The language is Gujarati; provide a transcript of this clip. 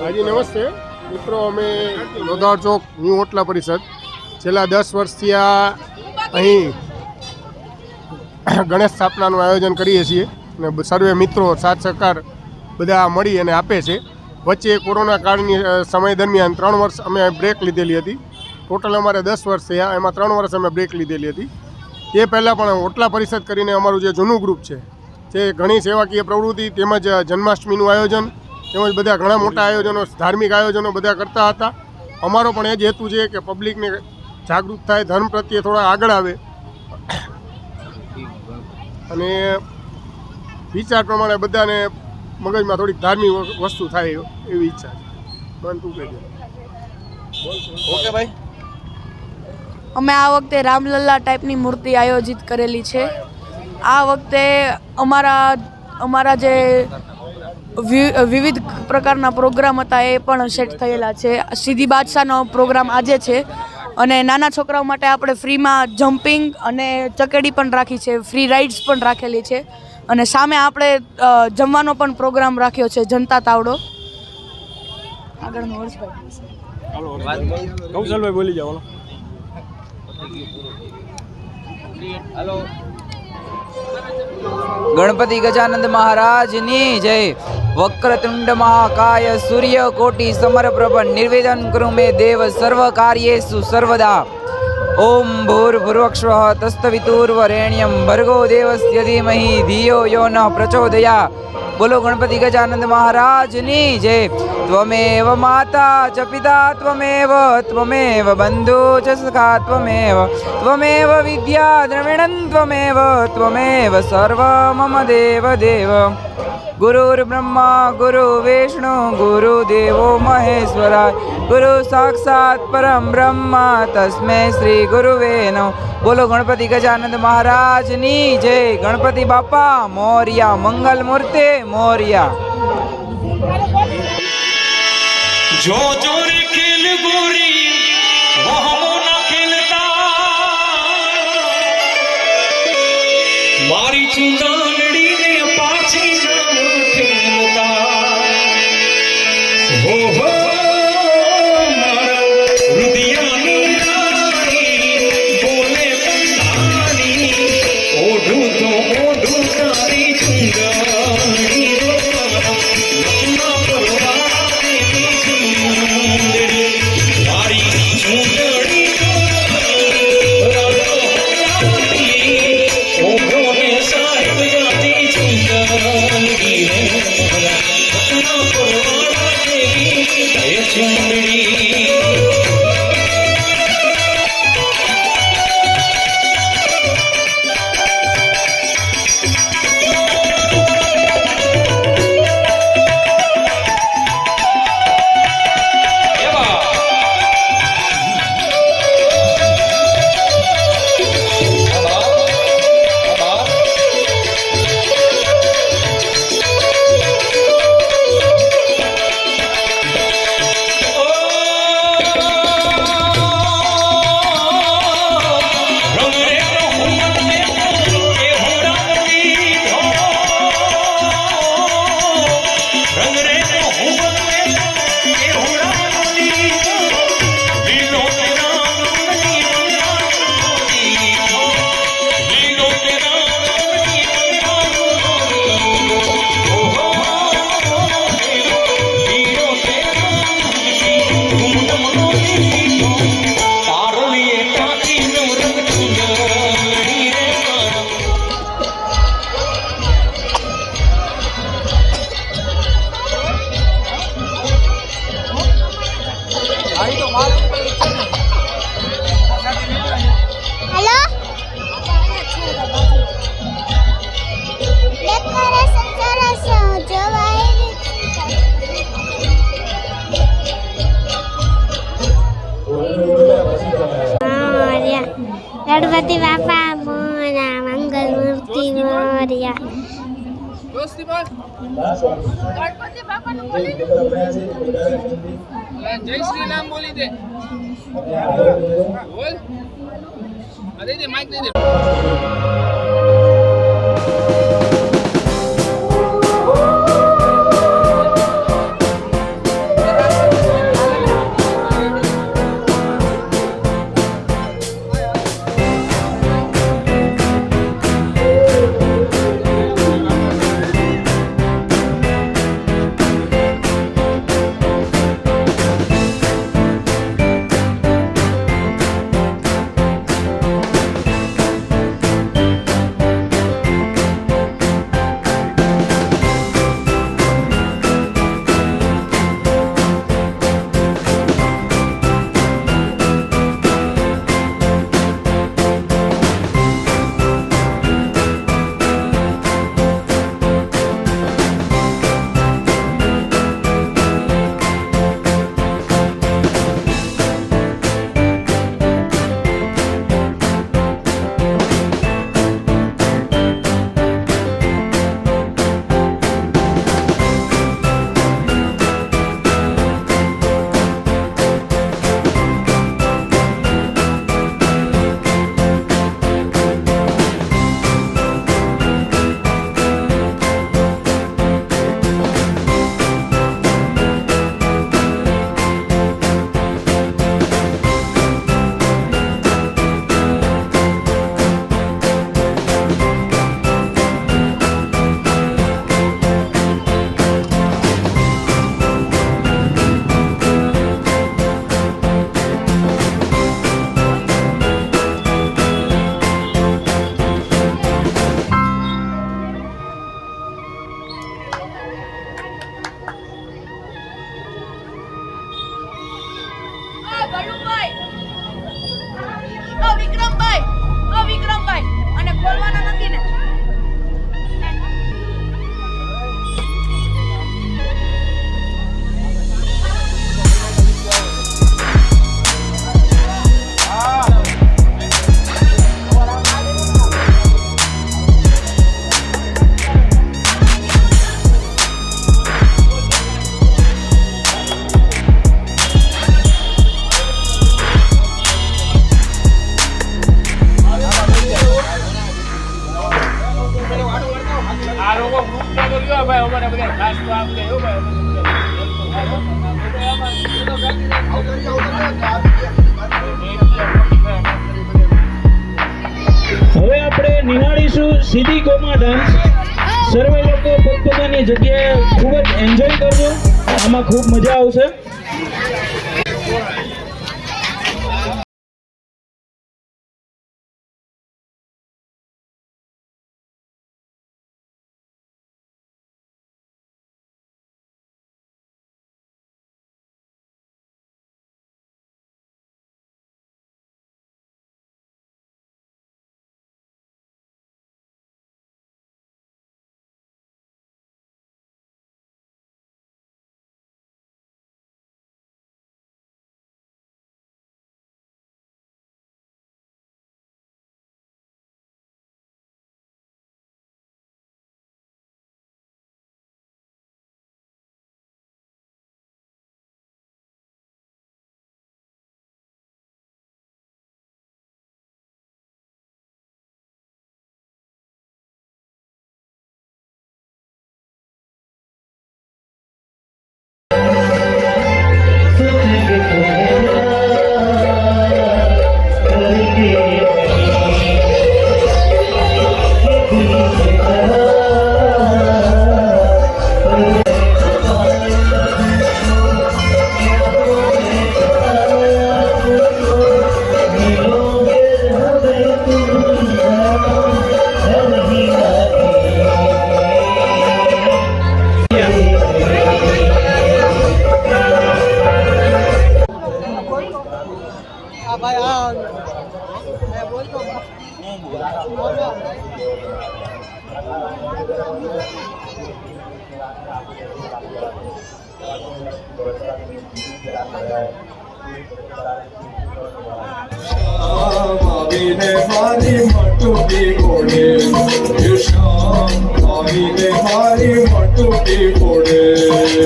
હાજી, નમસ્તે. મિત્રો, અમે લોધાર ચોક ન્યૂ હોટલા પરિષદ. છેલ્લા દસ વર્ષથી આ અહીં ગણેશ સ્થાપનાનું આયોજન કરીએ છીએ. અને સર્વે મિત્રો, સાથ સહકાર બધા મળી અને આપે છે. વચ્ચે કોરોના કાળની સમય દરમિયાન ત્રણ વર્ષ અમે બ્રેક લીધેલી હતી. ટોટલ અમારે દસ વર્ષ થયા. એમાં ત્રણ વર્ષ અમે બ્રેક લીધેલી હતી. એ પહેલાં પણ હોટલા પરિષદ કરીને અમારું જે જૂનું ગ્રુપ છે તે ઘણી સેવાકીય પ્રવૃત્તિ તેમજ જન્માષ્ટમીનું આયોજન તેમજ બધા ઘણા મોટા આયોજનો ધાર્મિક આયોજનો બધા કરતા હતા. અમારો પણ એ જ હેતુ છે કે પબ્લિકને જાગૃત થાય ધર્મ પ્રત્યે થોડા આગળ આવે. અને વિચાર પ્રમાણે બધાને મગજમાં થોડીક ધાર્મિક વસ્તુ થાય એવી ઈચ્છા છે. બંધ તું ઓકે ભાઈ. અમે આ વખતે રામલલ્લા ટાઈપની મૂર્તિ આયોજિત કરેલી છે. આ વખતે અમારા અમારા જે વિવિધ પ્રકારના પ્રોગ્રામ હતા એ પણ સેટ થયેલા છે. સીધી બાદશાહનો પ્રોગ્રામ આજે છે અને નાના છોકરાઓ માટે આપણે ફ્રીમાં જમ્પિંગ અને ચકેડી પણ રાખી છે ફ્રી રાઇડ્સ પણ રાખેલી છે અને સામે આપણે જમવાનો પણ પ્રોગ્રામ રાખ્યો છે જનતા તાવડો. આગળનો કૌશલભાઈ બોલી જાઓ હાલો. ગણપતિ ગજાનંદ મહારાજની જય. વક્રતુંડ મહાકાય સૂર્ય કોટી સમરપ્રભ નિર્વેદન કરું મે દેવ સર્વ કાર્યેષુ સર્વદા. ઓમ ભૂર્ભુવક્ષ તસ્તવિતુર્વરેણ્યમ. ભર્ગો દેવસ્ય ધીમહી. ધિયો યો ન પ્રચોદયા. બોલો ગણપતિ ગજાનંદ મહારાજની જય. ત્વમેવ માતા ચ પિતા ત્વમેવ ત્વમેવ બંધુ ચ સખા ત્વમેવ ત્વમેવ વિદ્યા દ્રવિણં ત્વમેવ ત્વમેવ સર્વ મમ દેવ દેવ. ગુરુર બ્રહ્મા ગુરુ વિષ્ણુ ગુરુ દેવો મહેશ્વરાય ગુરુ સાક્ષાત પરમ બ્રહ્મા તસ્મે શ્રી ગુરુવે નો બોલો ગણપતિ ગજાનંદ મહારાજની જય ગણપતિ બાપા મોર્યા મંગલ મૂર્તિ મોર્યા જો જોર ખેલ ગોરી મારી ચિંતા ગણપતિ બાપા મોરા મંગલ મૂર્તિ મોર્યા. જય શ્રી રામ બોલી દે. બોલ. દે દે દે. હવે આપણે નિહાળીશું સીધી કોમા ડાન્સ સર્વે લોકો પોતપોતાની જગ્યાએ ખૂબ જ એન્જોય કરજો. આમાં ખૂબ મજા આવશે. হরি মটুটি পড়ে কৃষ্ণ হরিনে হরি মটুটি পড়ে